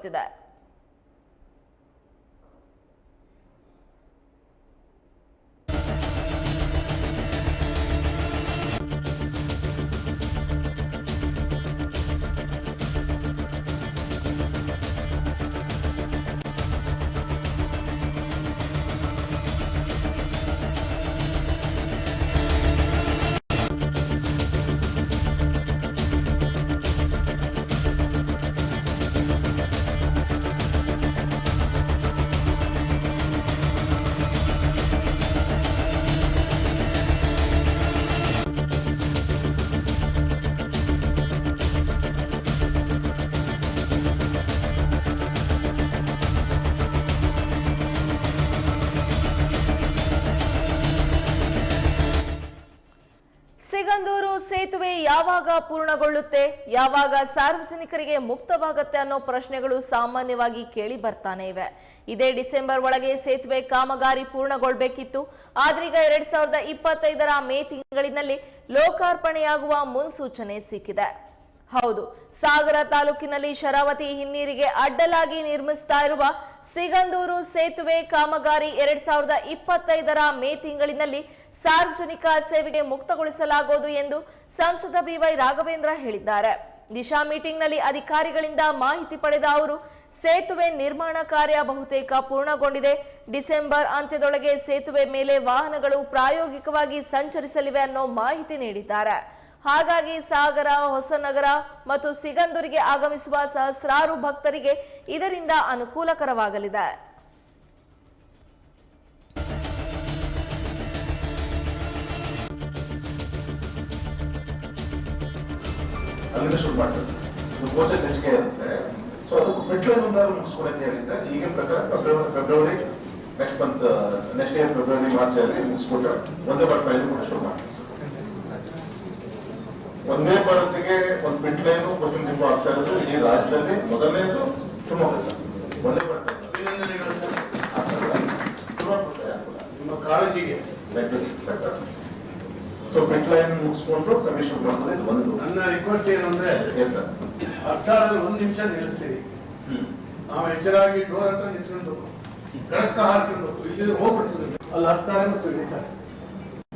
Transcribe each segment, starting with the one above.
ಬರ್ತಿದೆ ಸೇತುವೆ ಯಾವಾಗ ಪೂರ್ಣಗೊಳ್ಳುತ್ತೆ? ಯಾವಾಗ ಸಾರ್ವಜನಿಕರಿಗೆ ಮುಕ್ತವಾಗುತ್ತೆ ಅನ್ನೋ ಪ್ರಶ್ನೆಗಳು ಸಾಮಾನ್ಯವಾಗಿ ಕೇಳಿ ಬರ್ತಾನೆ ಇವೆ. ಇದೇ ಡಿಸೆಂಬರ್ ಒಳಗೆ ಸೇತುವೆ ಕಾಮಗಾರಿ ಪೂರ್ಣಗೊಳ್ಬೇಕಿತ್ತು. ಆದ್ರೀಗ ಎರಡ್ ಸಾವಿರದ ಇಪ್ಪತ್ತೈದರ ಮೇ ತಿಂಗಳಿನಲ್ಲಿ ಲೋಕಾರ್ಪಣೆಯಾಗುವ ಮುನ್ಸೂಚನೆ ಸಿಕ್ಕಿದೆ. ಹೌದು, ಸಾಗರ ತಾಲೂಕಿನಲ್ಲಿ ಶರಾವತಿ ಹಿನ್ನೀರಿಗೆ ಅಡ್ಡಲಾಗಿ ನಿರ್ಮಿಸ್ತಾ ಇರುವ ಸಿಗಂದೂರು ಸೇತುವೆ ಕಾಮಗಾರಿ ಎರಡ್ ಸಾವಿರದ ಇಪ್ಪತ್ತೈದರ ಮೇ ತಿಂಗಳಿನಲ್ಲಿ ಸಾರ್ವಜನಿಕ ಸೇವೆಗೆ ಮುಕ್ತಗೊಳಿಸಲಾಗುವುದು ಎಂದು ಸಂಸದ ಬಿವೈ ರಾಘವೇಂದ್ರ ಹೇಳಿದ್ದಾರೆ. ದಿಶಾ ಮೀಟಿಂಗ್ನಲ್ಲಿ ಅಧಿಕಾರಿಗಳಿಂದ ಮಾಹಿತಿ ಪಡೆದ ಅವರು, ಸೇತುವೆ ನಿರ್ಮಾಣ ಕಾರ್ಯ ಬಹುತೇಕ ಪೂರ್ಣಗೊಂಡಿದೆ. ಡಿಸೆಂಬರ್ ಅಂತ್ಯದೊಳಗೆ ಸೇತುವೆ ಮೇಲೆ ವಾಹನಗಳು ಪ್ರಾಯೋಗಿಕವಾಗಿ ಸಂಚರಿಸಲಿವೆ ಅನ್ನೋ ಮಾಹಿತಿ ನೀಡಿದ್ದಾರೆ. ಹಾಗಾಗಿ ಸಾಗರ, ಹೊಸನಗರ ಮತ್ತು ಸಿಗಂದೂರಿಗೆ ಆಗಮಿಸುವ ಸಹಸ್ರಾರು ಭಕ್ತರಿಗೆ ಇದರಿಂದ ಅನುಕೂಲಕರವಾಗಲಿದೆ. ಅಲ್ಲಿಂದ ಶುರು ಕೋಚಸ್ ಹೆಚ್ಚಿಗೆ ಇರುತ್ತೆ. ಸೊ ಅದಕ್ಕೆ ಪೆಟ್ರೋಲ್ ಮುಂದಾರು ಈಗಿನ ಪ್ರಕಾರ February next month next year February March ಅಲ್ಲಿ ಮುಗಿಸ್ಬಿಟ್ಟು ಒಂದೇ ಬಾರ್ ಟ್ರೈನ್ ಕೂಡ ಶುರು ಮಾಡ್ತೀವಿ. ಒಂದೇ ಭಾರತಿಗೆ ಒಂದು ಮಿಡ್ ಲೈನ್ ಕೋಚಿಂಗ್ ಡಿಪೋ ಆಗ್ತಾ ಇರೋದು ಈ ರಾಜ್ಯದಲ್ಲಿ ಮೊದಲನೇದು ಶಿವಮೊಗ್ಗ ಸರ್. ಒಂದೇ ಬಾರ್ ನಿಮ್ಮ ಕಾಳಜಿಗೆ. ಸೊ ಪಿಟ್ ಲೈನ್ ಮುಗಿಸ್ಕೊಂಡು ಸಬ್ಮಿಷನ್ ಮಾಡ್ತದೆ ಇದು ಒಂದು ನನ್ನ ರಿಕ್ವೆಸ್ಟ್ ಏನಂದ್ರೆ ಎಸ್ ಸರ್ ಹರ್ಸಾಳಲ್ಲಿ ಒಂದ್ ನಿಮಿಷ ನಿಲ್ಲಿಸ್ತೀವಿ ನಾವು ಎಚ್ಚರಾಗಿ ಡೋರ್ ಹತ್ರ ನಿಂತ್ಕೊಂಡು ಕಡಕ್ಕ ಹಾಕೊಂಡು ಇಲ್ಲಿ ಹೋಗ್ಬಿಡ್ತದೆ ಅಲ್ಲಿ ಹತ್ತಾರೆ ಮತ್ತು ಇಳಿತಾರೆ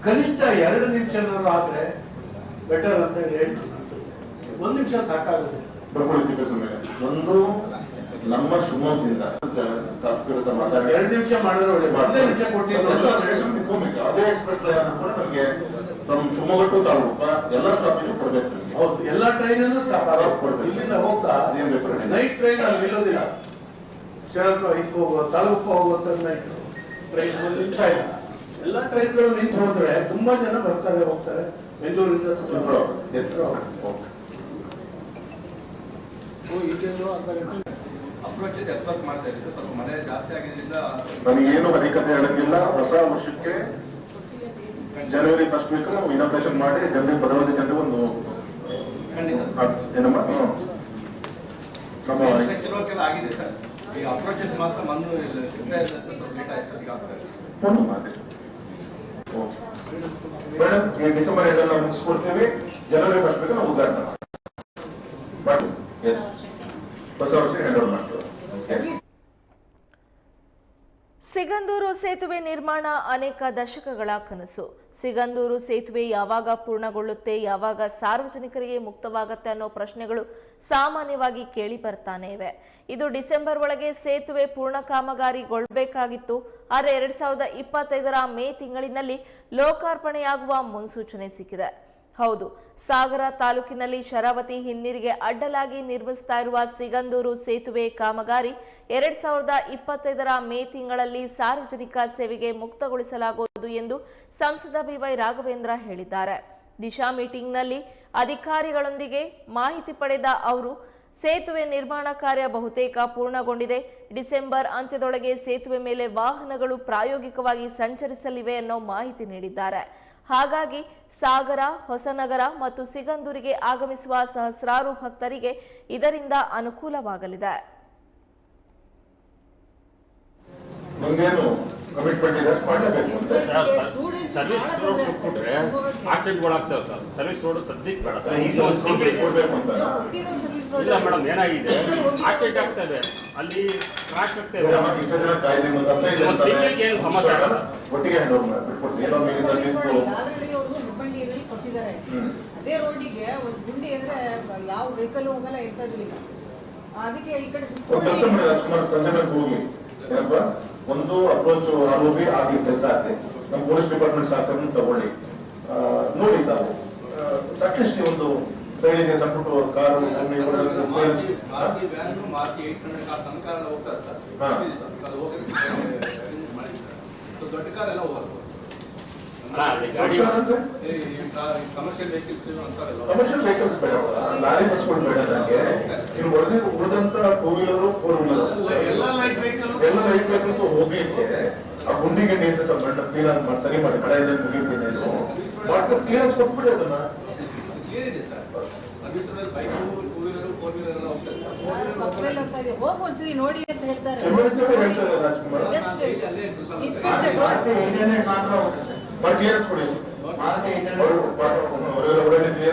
ಕನಿಷ್ಠ ಎರಡು ನಿಮಿಷ ಆದ್ರೆ ಬೆಟರ್ ಅಂತ ಹೇಳಿ ಅನ್ಸುತ್ತೆ. ಒಂದು ನಿಮಿಷ ಸಾಕಾಗುತ್ತೆ. ಒಂದು ನಮ್ಮ ಶಿವಮೊಗ್ಗದಿಂದ ಎರಡು ನಿಮಿಷ ಮಾಡಿದ್ರೆ ಒಳ್ಳೆ ಒಂದೇ ನಿಮಿಷ ಕೊಟ್ಟಿದ್ದು ಅದೇ ಎಕ್ಸ್ಪೆಕ್ಟ್ ನಮಗೆ ನಮ್ಮ ಶಿವಮೊಗ್ಗ ಟು ತಾಲೂಕ ಎಲ್ಲ ಸ್ಟಾಪೇಜ್ ಕೊಡ್ಬೇಕು ನಮಗೆ. ಹೌದು ಎಲ್ಲಾ ಟ್ರೈನನ್ನು ಸ್ಟಾಪ್ ಕೊಡ್ಬೇಕು. ಇಲ್ಲಿಂದ ಹೋಗ್ತಾ ನೈಟ್ ಟ್ರೈನ್ ಅಲ್ಲಿ ನಿಲ್ಲೋದಿಲ್ಲ. ಶರತ್ ಇದಕ್ಕೆ ಹೋಗೋ ತಾಲೂಕು ಹೋಗುವಂತ ನೈಟ್ ಟ್ರೈನ್ ನಿಲ್ತಾ ಇಲ್ಲ. ಎಲ್ಲ ಟ್ರೈನ್ಗಳು ನಿಂತು ಹೋದ್ರೆ ತುಂಬಾ ಜನ ಬರ್ತಾರೆ ಹೋಗ್ತಾರೆ. ಬೆಂಗಳೂರಿಂದ ತುಂಬಾ ಹೆಸರು ನಮಗೇನು ಅಧಿಕತೆ ಹೇಳಂಗಿಲ್ಲ ಹೊಸ ವರ್ಷಕ್ಕೆ ಜನವರಿ ಫಸ್ಟ್ ವೀಕ್ ನಾವು ಇನಾಗ್ರೇಷನ್ ಮಾಡಿ ಜನರಿಗೆ ಬದಲಾವಣೆ ಜನರಿಗೆ ಒಂದು ಖಂಡಿತ. ಅದ್- ಏನಮ್ಮ? ಆಗಿದೆ ಸರ್. ಈಗ ಅಪ್ರೋಚಸ್ ಮಾತ್ರ ಮಣ್ಣು ಇಲ್ಲ ಸಿಗ್ತಾ ಇಲ್ಲ ಅಂತ ಸ್ವಲ್ಪ ಲೇಟ್ ಆಯ್ತು ಸರ್ ಈಗ ಆಗ್ತಾ ಇದೆ. ಮೇಡಮ್ ಈ ಡಿಸೆಂಬರ್ ಎಂಡೆಲ್ಲ ಮುಗಿಸ್ಕೊಡ್ತೀವಿ. ಜನವರಿ ಫಸ್ಟ್ ಬೇಕು ನಾವು ಉದ್ಘಾಟನೆ ಬಟ್ ಎಸ್ ಹೊಸ ವರ್ಷ ಹ್ಯಾಂಡ್ ಓವರ್ ಮಾಡ್ತೀವಿ ಸಿಗಂದೂರು ಸೇತುವೆ ನಿರ್ಮಾಣ ಅನೇಕ ದಶಕಗಳ ಕನಸು. ಸಿಗಂದೂರು ಸೇತುವೆ ಯಾವಾಗ ಪೂರ್ಣಗೊಳ್ಳುತ್ತೆ, ಯಾವಾಗ ಸಾರ್ವಜನಿಕರಿಗೆ ಮುಕ್ತವಾಗುತ್ತೆ ಅನ್ನೋ ಪ್ರಶ್ನೆಗಳು ಸಾಮಾನ್ಯವಾಗಿ ಕೇಳಿ ಬರ್ತಾನೆ ಇವೆ. ಇದು ಡಿಸೆಂಬರ್ ಒಳಗೆ ಸೇತುವೆ ಪೂರ್ಣ ಕಾಮಗಾರಿಗೊಳ್ಬೇಕಾಗಿತ್ತು. ಆದರೆ ಎರಡ್ ಸಾವಿರದ ಇಪ್ಪತ್ತೈದರ ಮೇ ತಿಂಗಳಿನಲ್ಲಿ ಲೋಕಾರ್ಪಣೆಯಾಗುವ ಮುನ್ಸೂಚನೆ ಸಿಕ್ಕಿದೆ. ಹೌದು, ಸಾಗರ ತಾಲೂಕಿನಲ್ಲಿ ಶರಾವತಿ ಹಿನ್ನೀರಿಗೆ ಅಡ್ಡಲಾಗಿ ನಿರ್ಮಿಸ್ತಾ ಇರುವ ಸಿಗಂದೂರು ಸೇತುವೆ ಕಾಮಗಾರಿ ಎರಡ್ ಸಾವಿರದ ಇಪ್ಪತ್ತೈದರ ಮೇ ತಿಂಗಳಲ್ಲಿ ಸಾರ್ವಜನಿಕ ಸೇವೆಗೆ ಮುಕ್ತಗೊಳಿಸಲಾಗುವುದು ಎಂದು ಸಂಸದ ಬಿವೈ ರಾಘವೇಂದ್ರ ಹೇಳಿದ್ದಾರೆ. ದಿಶಾ ಮೀಟಿಂಗ್ನಲ್ಲಿ ಅಧಿಕಾರಿಗಳೊಂದಿಗೆ ಮಾಹಿತಿ ಪಡೆದ ಅವರು ಸೇತುವೆ ನಿರ್ಮಾಣ ಕಾರ್ಯ ಬಹುತೇಕ ಪೂರ್ಣಗೊಂಡಿದೆ. ಡಿಸೆಂಬರ್ ಅಂತ್ಯದೊಳಗೆ ಸೇತುವೆ ಮೇಲೆ ವಾಹನಗಳು ಪ್ರಾಯೋಗಿಕವಾಗಿ ಸಂಚರಿಸಲಿವೆ ಅನ್ನೋ ಮಾಹಿತಿ ನೀಡಿದ್ದಾರೆ. ಹಾಗಾಗಿ ಸಾಗರ, ಹೊಸನಗರ ಮತ್ತು ಸಿಗಂದೂರಿಗೆ ಆಗಮಿಸುವ ಸಹಸ್ರಾರು ಭಕ್ತರಿಗೆ ಇದರಿಂದ ಅನುಕೂಲವಾಗಲಿದೆ. ಕಮಿಟ್ಮೆಂಟ್ ಇದೆ ಅಷ್ಟು ಮಾಡಲೇಬೇಕು ಅಂತ ಸರ್ವಿಸ್ ರೋಡ್ ಕೊಟ್ಬಿಟ್ರೆ ಆಕ್ಸಿಡೆಂಟ್ಗಳಾಗ್ತವೆ ಸರ್. ಸರ್ವಿಸ್ ರೋಡ್ ಸದ್ಯಕ್ಕೆ ಬೇಡ ಸರ್. ಈ ಸರ್ವಿಸ್ ರೋಡ್ ಕೊಡ್ಬೇಕು ಅಂತ. ಇಲ್ಲ ಮೇಡಮ್ ಏನಾಗಿದೆ? ಆಗ್ತವೆ ಅಲ್ಲಿ ಕ್ರಾಶ್ ಆಗ್ತವೆ ಇಷ್ಟು ಜನ ಕಾಯ್ದೆ ಒಂದು ಹದಿನೈದು ಜನ ಒಂದು ತಿಂಗ್ಳಿಗೆ ಏನ್ ಸಮಸ್ಯೆ ಆಗಲ್ಲ. ಒಟ್ಟಿಗೆ ಹ್ಯಾಂಡ್ ಓವರ್ ಮಾಡ್ಬಿಟ್ಬಿಟ್ಟು ಏನೋ ಮೇಲಿಂದ ನಿಂತು. ಆಲ್ರೆಡಿ ಅವರು ಹುಬ್ಬಳ್ಳಿಯಲ್ಲಿ ಕೊಟ್ಟಿದ್ದಾರೆ. ಅದೇ ರೋಡಿಗೆ ಒಂದು ಗುಂಡಿ ಅಂದ್ರೆ ಯಾವ ವೆಹಿಕಲ್ ಹೋಗಲ್ಲ ಎಂತದಿಲ್ಲ ಅದಕ್ಕೆ ಈ ಕಡೆ ಸುತ್ತ ಕೆಲಸ ಮಾಡಿ ರಾಜ್ಕುಮಾರ್ ಸಂಜೆ ಮೇಲೆ ಹೋಗಿ ಏನಪ್ಪ? ಒಂದು ಅಪ್ರೋಚ್ ಆರೋಪಿ ಆಗಲಿ ಕೆಲಸ ಆಗ್ಲಿ ನಮ್ಮ ಪೊಲೀಸ್ ಡಿಪಾರ್ಟ್ಮೆಂಟ್ ಸಹಕಾರ ತಗೊಳ್ಳಿ. ನೋಡಿ ತಾವು. ಸಾಕಷ್ಟು ಒಂದು ಸೈಡಿಗೆ ಕಾರ್ ಸಣ್ಣ ಕಾರ್ ದೊಡ್ಡ ಕಮರ್ಷಿಯಲ್ ವೆಹಿಕಲ್ಸ್ ಬೇಡ. ಲಾರಿ ಬಸ್ಗಳು ಬೇಡ ನನಗೆ ಇನ್ನು ಉಳಿದ ಉಳಿದಂತ ಟೂ ವೀಲರ್ ಫೋರ್ ವೀಲರ್ ಎಲ್ಲ ಲೈಟ್ ವೆಹಿಕಲ್ ಎಲ್ಲ ಲೈಟ್ ವೆಹಿಕಲ್ಸ್ ಹೋಗ್ಲಿಕ್ಕೆ ಆ ಗುಂಡಿಗೆ ಸಂಬಂಧ ಕ್ಲೀನ್ ಮಾಡಿ ಸರಿ ಮಾಡಿ ಕಡೆಯಿಂದ ಮುಗಿಯುತ್ತೆ ನೀನು ಮಾಡ್ಕೊಂಡು ಕ್ಲಿಯರೆನ್ಸ್ ಕೊಟ್ಬಿಡಿ ಅದನ್ನ. ಹೋಗಿ ನೋಡಿ ಅಂತ ಹೇಳ್ತಾರೆ ಕ್ಲಿಯರೆನ್ಸ್ ಕೊಡಿ